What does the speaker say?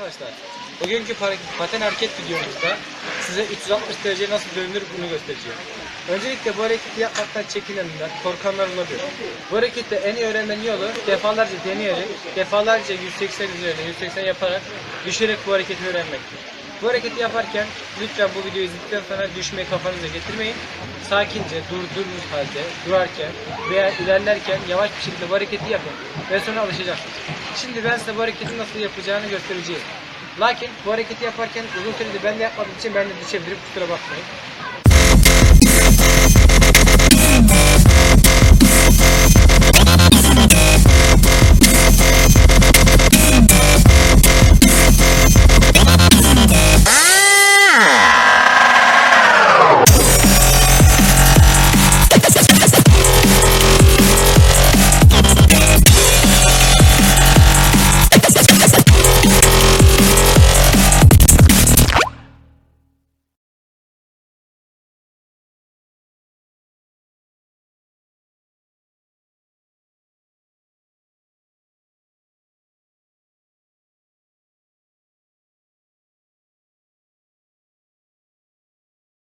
arkadaşlar. Bugünkü paten hareket videomuzda size 360 derece nasıl dönülür bunu göstereceğim. Öncelikle bu hareketi yapmaktan çekinenler, korkanlar olabilir. Bu harekette en iyi öğrenmenin yolu defalarca deneyerek, defalarca 180 üzerine 180 yaparak düşerek bu hareketi öğrenmektir. Bu hareketi yaparken lütfen bu videoyu izledikten sonra düşmeyi kafanıza getirmeyin. Sakince durduğunuz halde durarken veya ilerlerken yavaş bir şekilde bu hareketi yapın ve sonra alışacaksınız. Şimdi ben size bu hareketi nasıl yapacağını göstereceğim. Lakin bu hareketi yaparken uzun süredir ben de yapmadığım için ben de düşebilirim kusura bakmayın.